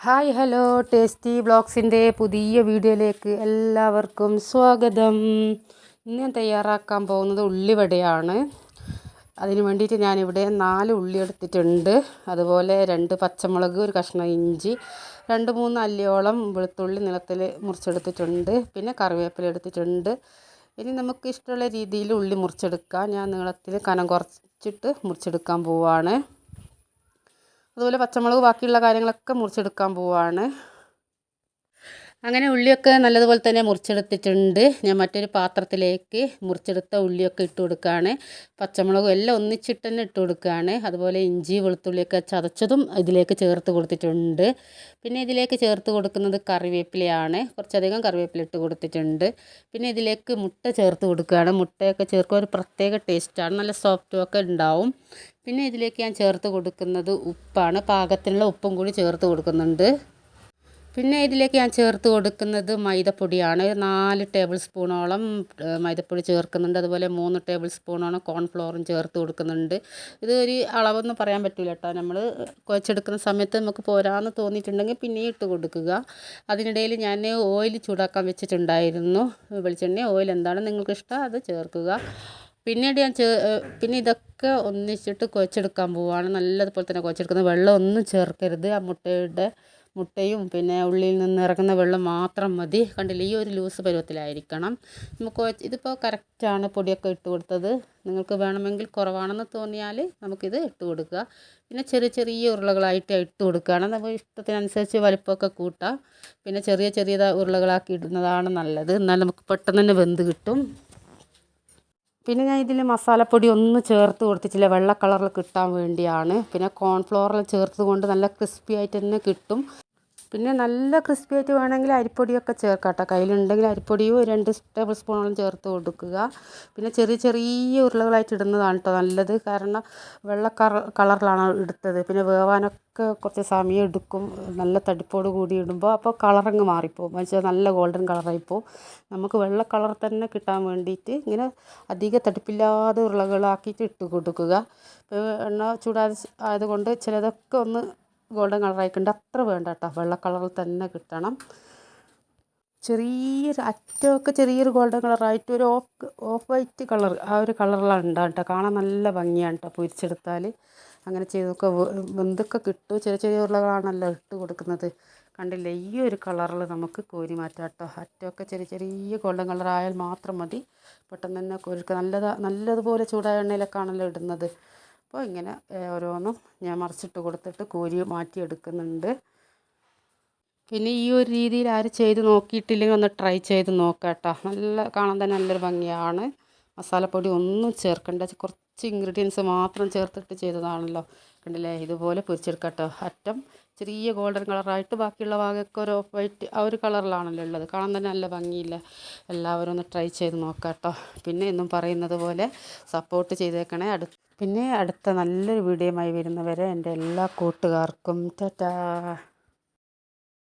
Hi hello. Tasty ബ്ലോഗ്സിന്റെ പുതിയ വീഡിയോയിലേക്ക് എല്ലാവർക്കും സ്വാഗതം. ഇന്ന് ഞാൻ തയ്യാറാക്കാൻ പോകുന്നത് ഉള്ളിവടയാണ്. അതിന് വേണ്ടിയിട്ട് ഞാനിവിടെ നാല് ഉള്ളി എടുത്തിട്ടുണ്ട്. അതുപോലെ രണ്ട് പച്ചമുളക് ഒരു കഷ്ണം ഇഞ്ചി രണ്ട് മൂന്ന് അല്ലിയോളം വെളുത്തുള്ളി നിലത്തിൽ മുറിച്ചെടുത്തിട്ടുണ്ട്. പിന്നെ കറിവേപ്പില എടുത്തിട്ടുണ്ട്. ഇനി നമുക്ക് ഇഷ്ടമുള്ള രീതിയിൽ ഉള്ളി മുറിച്ചെടുക്കാം. ഞാൻ നീളത്തിൽ കനം കുറച്ചിട്ട് മുറിച്ചെടുക്കാൻ പോവുകയാണ് അതുപോലെ പച്ചമുളക് ബാക്കിയുള്ള കാര്യങ്ങളൊക്കെ മുറിച്ചെടുക്കാൻ പോവുകയാണ് അങ്ങനെ ഉള്ളിയൊക്കെ നല്ലതുപോലെ തന്നെ മുറിച്ചെടുത്തിട്ടുണ്ട്. ഞാൻ മറ്റൊരു പാത്രത്തിലേക്ക് മുറിച്ചെടുത്ത ഉള്ളിയൊക്കെ ഇട്ട് കൊടുക്കുകയാണ്. പച്ചമുളകും എല്ലാം ഒന്നിച്ചിട്ട് തന്നെ ഇട്ട് കൊടുക്കുകയാണ്. അതുപോലെ ഇഞ്ചി വെളുത്തുള്ളിയൊക്കെ ചതച്ചതും ഇതിലേക്ക് ചേർത്ത് കൊടുത്തിട്ടുണ്ട്. പിന്നെ ഇതിലേക്ക് ചേർത്ത് കൊടുക്കുന്നത് കറിവേപ്പിലയാണ്. കുറച്ചധികം കറിവേപ്പില ഇട്ട് കൊടുത്തിട്ടുണ്ട്. പിന്നെ ഇതിലേക്ക് മുട്ട ചേർത്ത് കൊടുക്കുകയാണ്. മുട്ടയൊക്കെ ചേർക്കുക ഒരു പ്രത്യേക ടേസ്റ്റാണ്. നല്ല സോഫ്റ്റും ഒക്കെ ഉണ്ടാവും. പിന്നെ ഇതിലേക്ക് ഞാൻ ചേർത്ത് കൊടുക്കുന്നത് ഉപ്പാണ്. പാകത്തിനുള്ള ഉപ്പും കൂടി ചേർത്ത് കൊടുക്കുന്നുണ്ട്. പിന്നെ ഇതിലേക്ക് ഞാൻ ചേർത്ത് കൊടുക്കുന്നത് മൈദപ്പൊടിയാണ്. നാല് ടേബിൾ സ്പൂണോളം മൈദപ്പൊടി ചേർക്കുന്നുണ്ട്. അതുപോലെ മൂന്ന് ടേബിൾ സ്പൂണോളം കോൺഫ്ലോറും ചേർത്ത് കൊടുക്കുന്നുണ്ട്. ഇത് ഒരു അളവൊന്നും പറയാൻ പറ്റില്ല കേട്ടോ. നമ്മൾ കുഴച്ചെടുക്കുന്ന സമയത്ത് നമുക്ക് പോരാന്ന് തോന്നിയിട്ടുണ്ടെങ്കിൽ പിന്നെയും ഇട്ട് കൊടുക്കുക. അതിനിടയിൽ ഞാൻ ഓയിൽ ചൂടാക്കാൻ വെച്ചിട്ടുണ്ടായിരുന്നു. വെളിച്ചെണ്ണ ഓയിൽ എന്താണ് നിങ്ങൾക്ക് ഇഷ്ടം അത് ചേർക്കുക. പിന്നീട് ഞാൻ ചേ പിന്നെ ഇതൊക്കെ ഒന്നിച്ചിട്ട് കുഴച്ചെടുക്കാൻ പോവുകയാണ് നല്ലതുപോലെ തന്നെ കുഴച്ചെടുക്കുന്നത് വെള്ളം ഒന്നും ചേർക്കരുത് ആ മുട്ടയുടെ മുട്ടയും പിന്നെ ഉള്ളിൽ നിന്ന് ഇറങ്ങുന്ന വെള്ളം മാത്രം മതി. കണ്ടില്ലേ? ഈ ഒരു ലൂസ് പരുവത്തിലായിരിക്കണം. നമുക്ക് ഇതിപ്പോൾ കറക്റ്റാണ് പൊടിയൊക്കെ ഇട്ട് കൊടുത്തത്. നിങ്ങൾക്ക് വേണമെങ്കിൽ കുറവാണെന്ന് തോന്നിയാൽ നമുക്കിത് ഇട്ട് കൊടുക്കുക. പിന്നെ ചെറിയ ചെറിയ ഉരുളകളായിട്ട് ഇട്ട് കൊടുക്കുകയാണ്. നമുക്ക് ഇഷ്ടത്തിനനുസരിച്ച് വലിപ്പമൊക്കെ കൂട്ടാം. പിന്നെ ചെറിയ ചെറിയ ഉരുളകളാക്കി ഇടുന്നതാണ് നല്ലത്. എന്നാൽ നമുക്ക് പെട്ടെന്ന് തന്നെ വെന്ത് കിട്ടും. പിന്നെ ഞാൻ ഇതിൽ മസാലപ്പൊടി ഒന്നും ചേർത്ത് കൊടുത്തിട്ടില്ല. വെള്ള കളറിൽ കിട്ടാൻ വേണ്ടിയാണ്. പിന്നെ കോൺഫ്ലോറിൽ ചേർത്തുകൊണ്ട് നല്ല ക്രിസ്പി ആയിട്ട് തന്നെ കിട്ടും. പിന്നെ നല്ല ക്രിസ്പി ആയിട്ട് വേണമെങ്കിൽ അരിപ്പൊടിയൊക്കെ ചേർക്കാം കേട്ടോ കയ്യിലുണ്ടെങ്കിൽ അരിപ്പൊടിയും രണ്ട് ടേബിൾ സ്പൂണോളം ചേർത്ത് കൊടുക്കുക. പിന്നെ ചെറിയ ചെറിയ ഉരുളകളായിട്ട് ഇടുന്നതാണ് കേട്ടോ നല്ലത്. കാരണം വെള്ള കളറിലാണ് എടുത്തത് പിന്നെ വേവാനൊക്കെ കുറച്ച് സമയം എടുക്കും. നല്ല തടിപ്പോട് കൂടി ഇടുമ്പോൾ അപ്പോൾ കളറങ്ങ് മാറിപ്പോവും. വെച്ചാൽ നല്ല ഗോൾഡൻ കളറായിപ്പോവും നമുക്ക് വെള്ള കളർ തന്നെ കിട്ടാൻ വേണ്ടിയിട്ട് ഇങ്ങനെ അധികം തടിപ്പില്ലാതെ ഉരുളകളാക്കിയിട്ട് ഇട്ട് കൊടുക്കുക. എണ്ണ ചൂടാതെ ആയതുകൊണ്ട് ചിലതൊക്കെ ഒന്ന് ഗോൾഡൻ കളറായിക്കൊണ്ട് അത്ര വേണ്ട കേട്ടോ. വെള്ള കളറിൽ തന്നെ കിട്ടണം. ചെറിയൊരു അറ്റമൊക്കെ ചെറിയൊരു ഗോൾഡൻ കളറായിട്ട് ഒരു ഓഫ് ഓഫ് വൈറ്റ് കളർ ആ ഒരു കളറിലാണ് ഉണ്ടാകും കേട്ടോ. കാണാൻ നല്ല ഭംഗിയാണ് കേട്ടോ പൊരിച്ചെടുത്താൽ അങ്ങനെ ചെയ്തൊക്കെ വെന്തൊക്കെ കിട്ടും. ചെറിയ ചെറിയ ഉരുളകളാണല്ലോ ഇട്ട് കൊടുക്കുന്നത്. കണ്ടില്ലേ? ഈ ഒരു കളറിൽ നമുക്ക് കോരി മാറ്റാം കേട്ടോ. അറ്റമൊക്കെ ചെറിയ ചെറിയ ഗോൾഡൻ കളറായാൽ മാത്രം മതി. പെട്ടെന്ന് തന്നെ കോരിക്കുക നല്ലതാ നല്ലതുപോലെ ചൂടായ എണ്ണയിലൊക്കെ ആണല്ലോ ഇടുന്നത്. അപ്പോൾ ഇങ്ങനെ ഓരോന്നും ഞാൻ മറിച്ചിട്ട് കൊടുത്തിട്ട് കോരി മാറ്റിയെടുക്കുന്നുണ്ട്. പിന്നെ ഈ ഒരു രീതിയിൽ ആരും ചെയ്ത് നോക്കിയിട്ടില്ലെങ്കിൽ ഒന്ന് ട്രൈ ചെയ്ത് നോക്കാട്ടോ നല്ല കാണാൻ തന്നെ നല്ലൊരു ഭംഗിയാണ്. മസാലപ്പൊടി ഒന്നും ചേർക്കേണ്ട. കുറച്ച് ഇൻഗ്രീഡിയൻസ് മാത്രം ചേർത്തിട്ട് ചെയ്തതാണല്ലോ. കണ്ടില്ലേ? ഇതുപോലെ പൊരിച്ചെടുക്കാട്ടോ അറ്റം ചെറിയ ഗോൾഡൻ കളറായിട്ട് ബാക്കിയുള്ള ഭാഗമൊക്കെ ഒരു ഓഫ് വൈറ്റ് ആ ഒരു കളറിലാണല്ലോ ഉള്ളത്. കാണാൻ തന്നെ നല്ല ഭംഗിയില്ല? എല്ലാവരും ഒന്ന് ട്രൈ ചെയ്ത് നോക്കാട്ടോ പിന്നെ എന്നും പറയുന്നത് പോലെ സപ്പോർട്ട് ചെയ്തേക്കണേ. അടുത്ത് പിന്നെ അടുത്ത നല്ലൊരു വീഡിയോയുമായി വരുന്നവരെ എന്റെ എല്ലാ കൂട്ടുകാർക്കും ടാറ്റാ